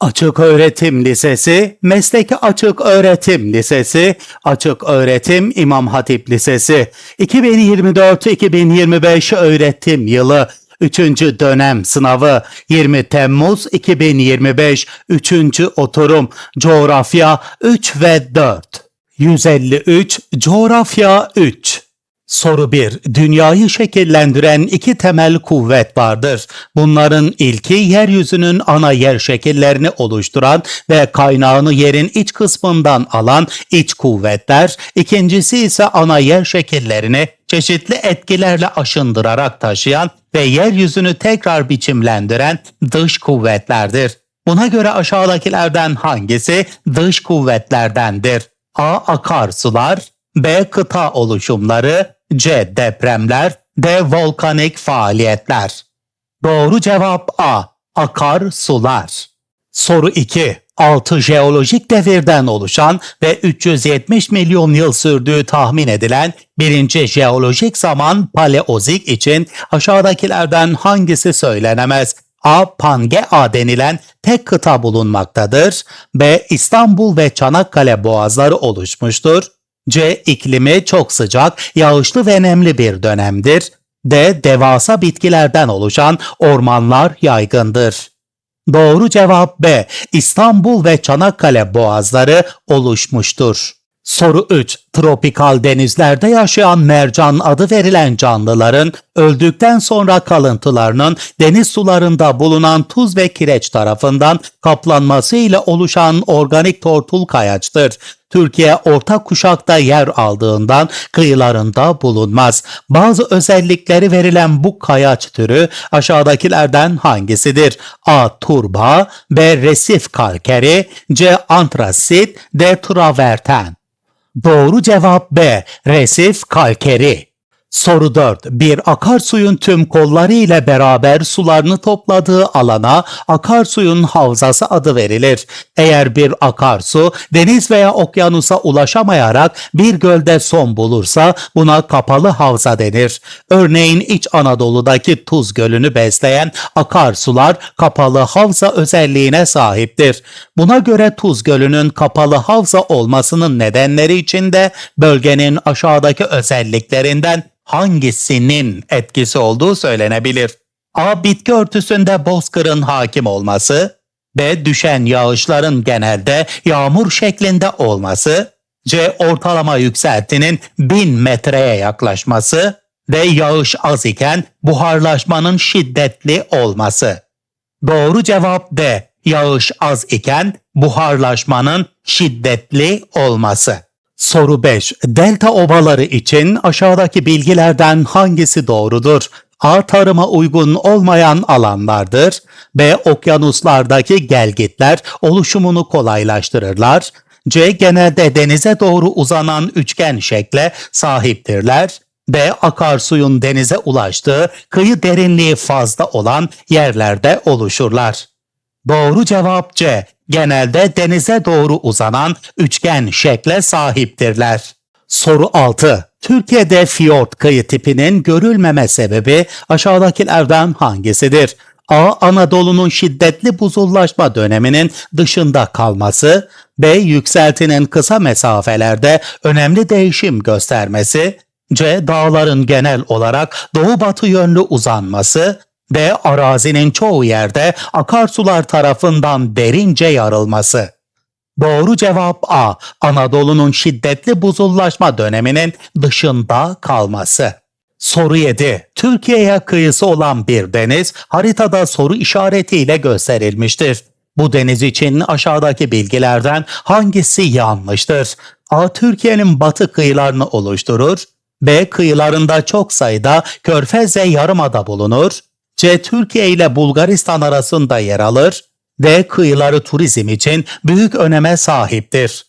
Açık Öğretim Lisesi, Mesleki Açık Öğretim Lisesi, Açık Öğretim İmam Hatip Lisesi, 2024-2025 öğretim yılı 3. dönem sınavı 20 Temmuz 2025 3. oturum coğrafya 3 ve 4 153 coğrafya 3 Soru 1. Dünyayı şekillendiren iki temel kuvvet vardır. Bunların ilki yeryüzünün ana yer şekillerini oluşturan ve kaynağını yerin iç kısmından alan iç kuvvetler, ikincisi ise ana yer şekillerini çeşitli etkilerle aşındırarak taşıyan ve yeryüzünü tekrar biçimlendiren dış kuvvetlerdir. Buna göre aşağıdakilerden hangisi dış kuvvetlerdendir? A. Akarsular B. Kıta oluşumları C. Depremler D. Volkanik faaliyetler Doğru cevap A. Akar sular. Soru 2. 6 jeolojik devirden oluşan ve 370 milyon yıl sürdüğü tahmin edilen birinci jeolojik zaman Paleozik için aşağıdakilerden hangisi söylenemez? A. Pangea denilen tek kıta bulunmaktadır. B. İstanbul ve Çanakkale boğazları oluşmuştur. C. İklimi çok sıcak, yağışlı ve nemli bir dönemdir. D. Devasa bitkilerden oluşan ormanlar yaygındır. Doğru cevap B. İstanbul ve Çanakkale boğazları oluşmuştur. Soru 3. Tropikal denizlerde yaşayan mercan adı verilen canlıların öldükten sonra kalıntılarının deniz sularında bulunan tuz ve kireç tarafından kaplanması ile oluşan organik tortul kayaçtır. Türkiye orta kuşakta yer aldığından kıyılarında bulunmaz. Bazı özellikleri verilen bu kayaç türü aşağıdakilerden hangisidir? A. Turba B. Resif kalkeri C. Antrasit D. Traverten Doğru cevap B. Resif kalkeri. Soru 4. Bir akarsuyun tüm kolları ile beraber sularını topladığı alana akarsuyun havzası adı verilir. Eğer bir akarsu deniz veya okyanusa ulaşamayarak bir gölde son bulursa buna kapalı havza denir. Örneğin İç Anadolu'daki Tuz Gölü'nü besleyen akarsular kapalı havza özelliğine sahiptir. Buna göre Tuz Gölü'nün kapalı havza olmasının nedenleri içinde bölgenin aşağıdaki özelliklerinden hangisinin etkisi olduğu söylenebilir. A. Bitki örtüsünde bozkırın hakim olması. B. Düşen yağışların genelde yağmur şeklinde olması. C. Ortalama yükseltinin 1000 metreye yaklaşması. D. Yağış az iken buharlaşmanın şiddetli olması. Doğru cevap D. Yağış az iken buharlaşmanın şiddetli olması. Soru 5. Delta ovaları için aşağıdaki bilgilerden hangisi doğrudur? A. Tarıma uygun olmayan alanlardır. B. Okyanuslardaki gelgitler oluşumunu kolaylaştırırlar. C. Genelde denize doğru uzanan üçgen şekle sahiptirler. D. Akarsuyun denize ulaştığı kıyı derinliği fazla olan yerlerde oluşurlar. Doğru cevap C genelde denize doğru uzanan üçgen şekle sahiptirler. Soru 6. Türkiye'de fiyort kıyı tipinin görülmeme sebebi aşağıdakilerden hangisidir? A. Anadolu'nun şiddetli buzullaşma döneminin dışında kalması, B. Yükseltinin kısa mesafelerde önemli değişim göstermesi, C. Dağların genel olarak doğu-batı yönlü uzanması, D. Arazinin çoğu yerde akarsular tarafından derince yarılması. Doğru cevap A. Anadolu'nun şiddetli buzullaşma döneminin dışında kalması. Soru 7. Türkiye'ye kıyısı olan bir deniz haritada soru işaretiyle gösterilmiştir. Bu deniz için aşağıdaki bilgilerden hangisi yanlıştır? A. Türkiye'nin batı kıyılarını oluşturur. B. Kıyılarında çok sayıda körfez ve yarımada bulunur. C. Türkiye ile Bulgaristan arasında yer alır. D. Kıyıları turizm için büyük öneme sahiptir.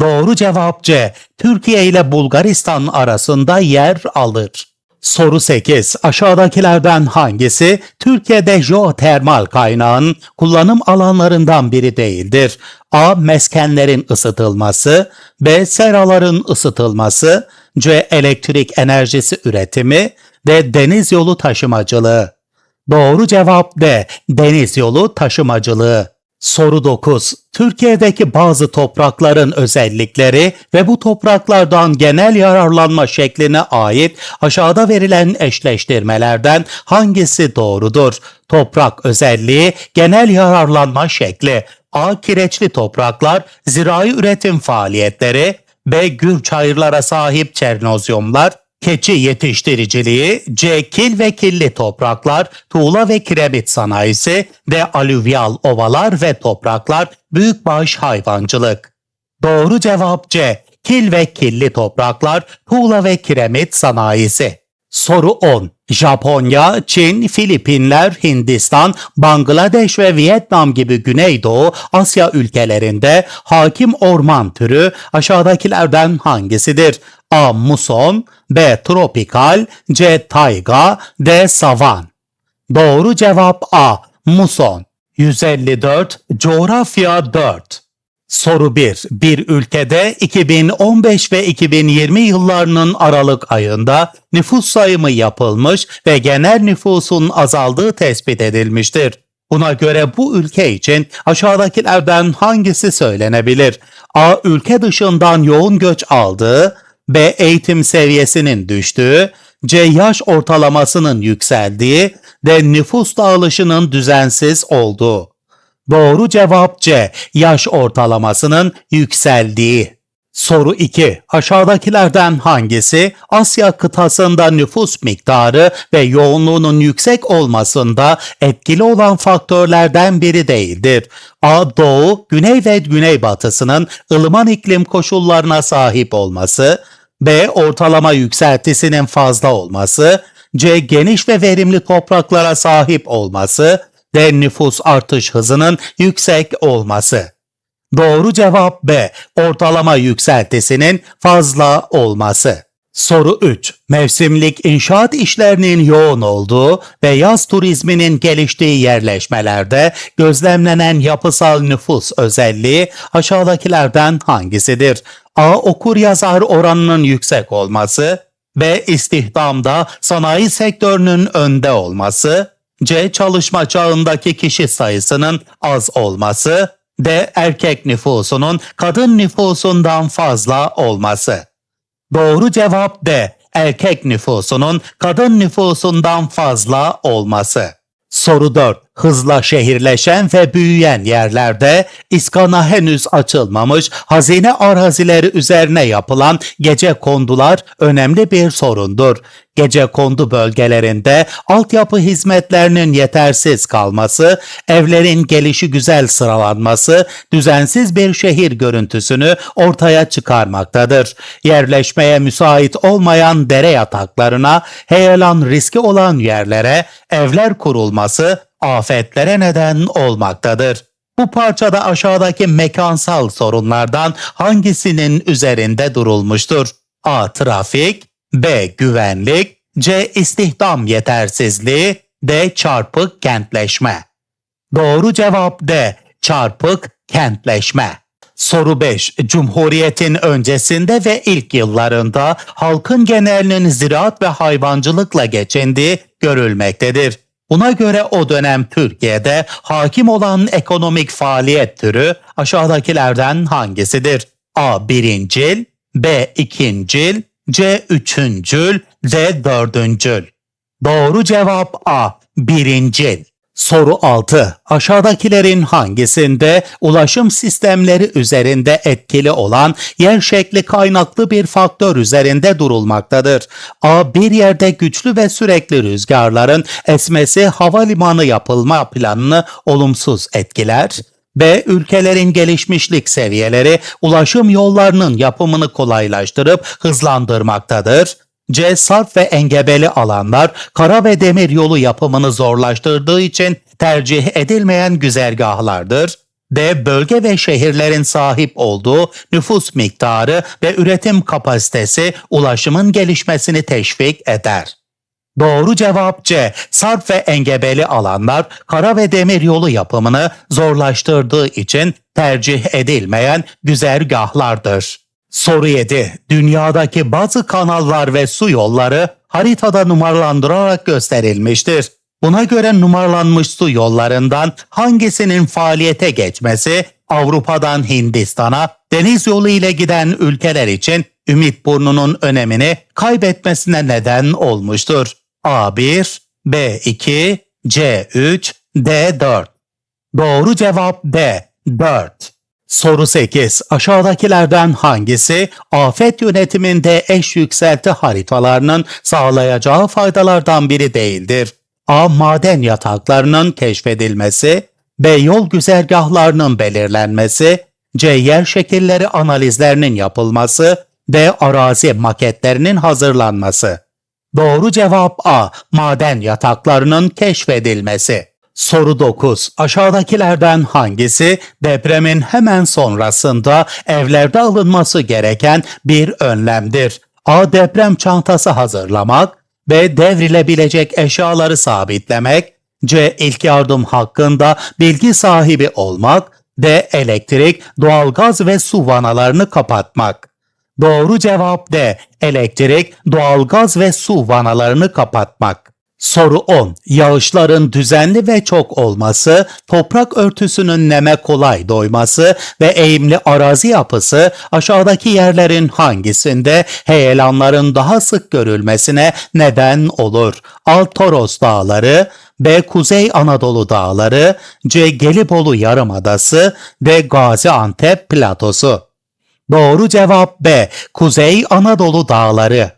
Doğru cevap C. Türkiye ile Bulgaristan arasında yer alır. Soru 8. Aşağıdakilerden hangisi Türkiye'de jeotermal kaynağın kullanım alanlarından biri değildir? A. Meskenlerin ısıtılması B. Seraların ısıtılması C. Elektrik enerjisi üretimi D. Deniz yolu taşımacılığı Doğru cevap D. Deniz yolu taşımacılığı. Soru 9. Türkiye'deki bazı toprakların özellikleri ve bu topraklardan genel yararlanma şekline ait aşağıda verilen eşleştirmelerden hangisi doğrudur? Toprak özelliği, genel yararlanma şekli. A. Kireçli topraklar, zirai üretim faaliyetleri. B. Gür çayırlara sahip çernozyumlar. Keçi yetiştiriciliği, C. Kil ve killi topraklar, tuğla ve kiremit sanayisi, D. Alüvyal ovalar ve topraklar, büyükbaş hayvancılık. Doğru cevap C. Kil ve killi topraklar, tuğla ve kiremit sanayisi. Soru 10. Japonya, Çin, Filipinler, Hindistan, Bangladeş ve Vietnam gibi Güneydoğu Asya ülkelerinde hakim orman türü aşağıdakilerden hangisidir? A. Muson B. Tropikal C. Tayga D. Savan Doğru cevap A. Muson 154 Coğrafya 4 Soru 1. Bir ülkede 2015 ve 2020 yıllarının Aralık ayında nüfus sayımı yapılmış ve genel nüfusun azaldığı tespit edilmiştir. Buna göre bu ülke için aşağıdakilerden hangisi söylenebilir? A. Ülke dışından yoğun göç aldığı, B. Eğitim seviyesinin düştüğü, C. Yaş ortalamasının yükseldiği, D. Nüfus dağılışının düzensiz olduğu. Doğru cevap C. Yaş ortalamasının yükseldiği. Soru 2. Aşağıdakilerden hangisi Asya kıtasında nüfus miktarı ve yoğunluğunun yüksek olmasında etkili olan faktörlerden biri değildir? A. Doğu, güney ve güneybatısının ılıman iklim koşullarına sahip olması, B. Ortalama yükseltisinin fazla olması, C. Geniş ve verimli topraklara sahip olması, D. Nüfus artış hızının yüksek olması. Doğru cevap B. Ortalama yükseltisinin fazla olması. Soru 3. Mevsimlik inşaat işlerinin yoğun olduğu ve yaz turizminin geliştiği yerleşmelerde gözlemlenen yapısal nüfus özelliği aşağıdakilerden hangisidir? A. Okur yazar oranının yüksek olması, B. İstihdamda sanayi sektörünün önde olması, C. Çalışma çağındaki kişi sayısının az olması, D. Erkek nüfusunun kadın nüfusundan fazla olması. Doğru cevap D. Erkek nüfusunun kadın nüfusundan fazla olması. Soru 4. Hızla şehirleşen ve büyüyen yerlerde iskana henüz açılmamış hazine arazileri üzerine yapılan gece kondular önemli bir sorundur. Gece kondu bölgelerinde altyapı hizmetlerinin yetersiz kalması, evlerin gelişi güzel sıralanması, düzensiz bir şehir görüntüsünü ortaya çıkarmaktadır. Yerleşmeye müsait olmayan dere yataklarına, heyelan riski olan yerlere evler kurulması afetlere neden olmaktadır. Bu parçada aşağıdaki mekansal sorunlardan hangisinin üzerinde durulmuştur? A. Trafik B. Güvenlik C. İstihdam yetersizliği D. Çarpık kentleşme Doğru cevap D. Çarpık kentleşme. Soru 5. Cumhuriyetin öncesinde ve ilk yıllarında halkın genelinin ziraat ve hayvancılıkla geçindiği görülmektedir. Buna göre o dönem Türkiye'de hakim olan ekonomik faaliyet türü aşağıdakilerden hangisidir? A. Birincil B. ikincil C. Üçüncül D. Dördüncül Doğru cevap A. Birincil. Soru 6. Aşağıdakilerin hangisinde ulaşım sistemleri üzerinde etkili olan yer şekli kaynaklı bir faktör üzerinde durulmaktadır? A. Bir yerde güçlü ve sürekli rüzgarların esmesi havalimanı yapılma planını olumsuz etkiler. B. Ülkelerin gelişmişlik seviyeleri ulaşım yollarının yapımını kolaylaştırıp hızlandırmaktadır. C. Sarp ve engebeli alanlar kara ve demir yolu yapımını zorlaştırdığı için tercih edilmeyen güzergahlardır. D. Bölge ve şehirlerin sahip olduğu nüfus miktarı ve üretim kapasitesi ulaşımın gelişmesini teşvik eder. Doğru cevap C. Sarp ve engebeli alanlar kara ve demir yolu yapımını zorlaştırdığı için tercih edilmeyen güzergahlardır. Soru 7. Dünyadaki bazı kanallar ve su yolları haritada numaralandırarak gösterilmiştir. Buna göre numaralanmış su yollarından hangisinin faaliyete geçmesi Avrupa'dan Hindistan'a deniz yolu ile giden ülkeler için Ümit Burnu'nun önemini kaybetmesine neden olmuştur. A1, B2, C3, D4. Doğru cevap D4. Soru 8. Aşağıdakilerden hangisi afet yönetiminde eş yükselti haritalarının sağlayacağı faydalardan biri değildir? A. Maden yataklarının keşfedilmesi, B. Yol güzergahlarının belirlenmesi, C. Yer şekilleri analizlerinin yapılması, D. Arazi maketlerinin hazırlanması. Doğru cevap A. Maden yataklarının keşfedilmesi. Soru 9. Aşağıdakilerden hangisi depremin hemen sonrasında evlerde alınması gereken bir önlemdir? A. Deprem çantası hazırlamak. B. Devrilebilecek eşyaları sabitlemek. C. İlk yardım hakkında bilgi sahibi olmak. D. Elektrik, doğalgaz ve su vanalarını kapatmak. Doğru cevap D. Elektrik, doğalgaz ve su vanalarını kapatmak. Soru 10. Yağışların düzenli ve çok olması, toprak örtüsünün neme kolay doyması ve eğimli arazi yapısı aşağıdaki yerlerin hangisinde heyelanların daha sık görülmesine neden olur? A. Toros Dağları, B. Kuzey Anadolu Dağları, C. Gelibolu Yarımadası, D. Gaziantep Platosu. Doğru cevap B. Kuzey Anadolu Dağları.